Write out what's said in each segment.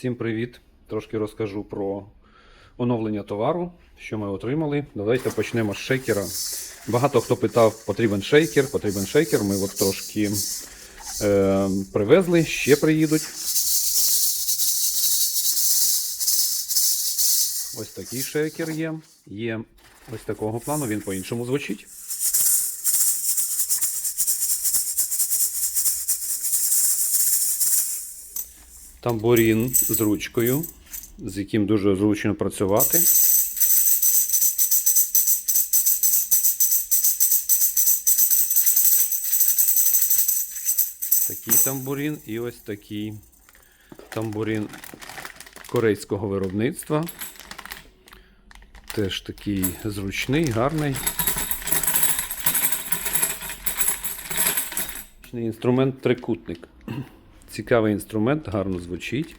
Всім привіт! Трошки розкажу про оновлення товару, що ми отримали. Давайте почнемо з шейкера. Багато хто питав, потрібен шейкер, потрібен шейкер. Ми от трошки е, привезли, ще приїдуть. Ось такий шейкер є. Є ось такого плану, він по-іншому звучить. Тамбурін з ручкою, з яким дуже зручно працювати. Такий тамбурін і ось такий тамбурін корейського виробництва. Теж такий зручний, гарний. Інструмент трикутник. Цікавий інструмент, гарно звучить.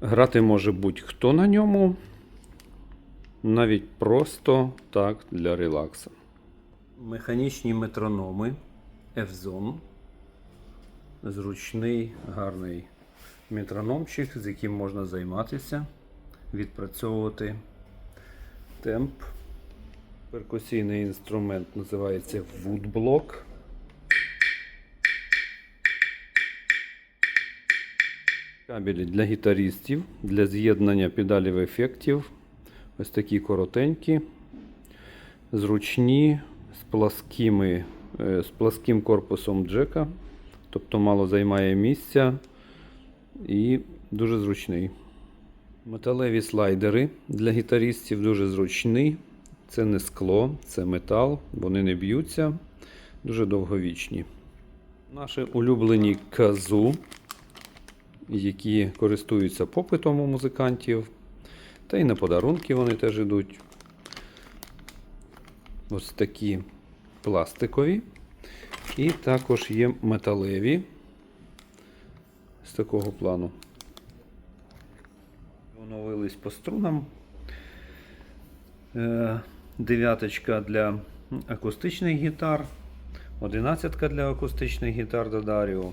Грати може будь-хто на ньому. Навіть просто так для релаксу. Механічні метрономи F-Zone. Зручний, гарний метрономчик, з яким можна займатися, відпрацьовувати темп. Перкусійний інструмент називається Woodblock. Кабелі для гітаристів, для з'єднання педалів ефектів. Ось такі коротенькі, зручні, з, пласкими, е, з пласким корпусом джека, тобто мало займає місця і дуже зручний. Металеві слайдери для гітаристів дуже зручні. Це не скло, це метал, вони не б'ються, дуже довговічні. Наші улюблені казу які користуються попитом у музикантів. Та й на подарунки вони теж йдуть. Ось такі пластикові. І також є металеві з такого плану. Оновились по струнам. Е, Дев'яточка для акустичних гітар, одинадцятка для акустичних гітар до Dario.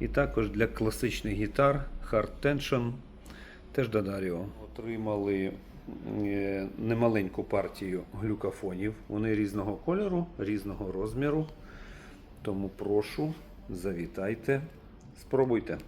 І також для класичних гітар Hard Tension теж Дадаріо. Отримали е, немаленьку партію глюкофонів. Вони різного кольору, різного розміру. Тому прошу, завітайте, спробуйте.